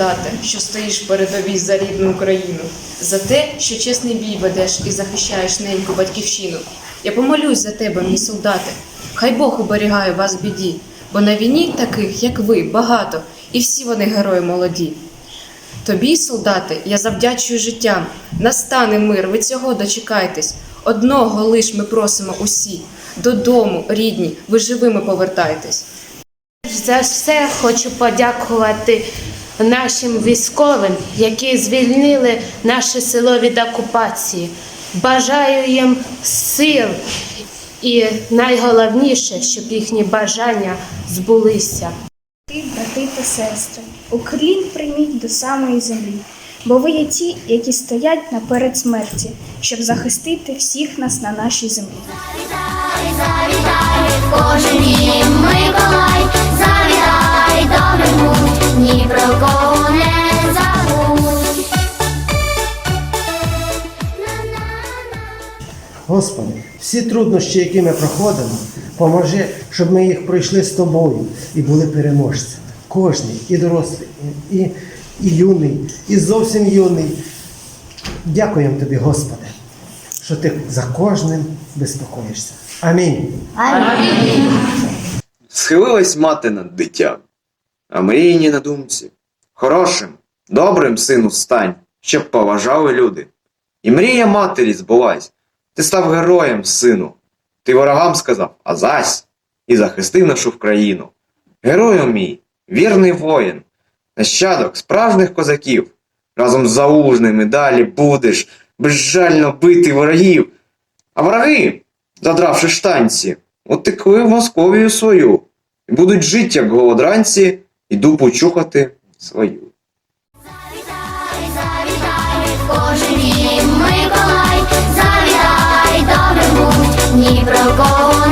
солдате, що стоїш передовій за рідну Україну, за те, що чесний бій ведеш і захищаєш неньку батьківщину. Я помолюсь за тебе, мій солдате. Хай Бог оберігає вас в біді, бо на війні таких, як ви, багато, і всі вони герої молоді. Тобі, солдати, я завдячую життям. Настане мир, ви цього дочекайтесь. Одного лиш ми просимо усі. Додому, рідні, ви живими повертайтесь. За все хочу подякувати нашим військовим, які звільнили наше село від окупації. Бажаю їм сил і найголовніше, щоб їхні бажання збулися. Ти, брати та сестри, уклін прийміть до самої землі, бо ви є ті, які стоять наперед смерті, щоб захистити всіх нас на нашій землі. Завітай, завітай, кожен дім Миколай, завітай, Господи, всі труднощі, які ми проходимо, поможи, щоб ми їх пройшли з тобою і були переможцями. Кожний, і дорослий, і, і, юний, і зовсім юний. Дякуємо тобі, Господи, що ти за кожним безпокоїшся. Амінь. Схилилась мати над дитям, а мріяні на думці. Хорошим, добрим сину стань, щоб поважали люди. І мрія матері збулась. Ти став героєм, сину. Ти ворогам сказав, а зась, і захистив нашу країну. Герою мій, вірний воїн, нащадок справжніх козаків. Разом з заужними далі будеш безжально бити ворогів. А вороги, задравши штанці, утекли в Московію свою, і будуть жити, як голодранці, і дупу чухати свою. Завітай, завітай, кожен Миколай, libro con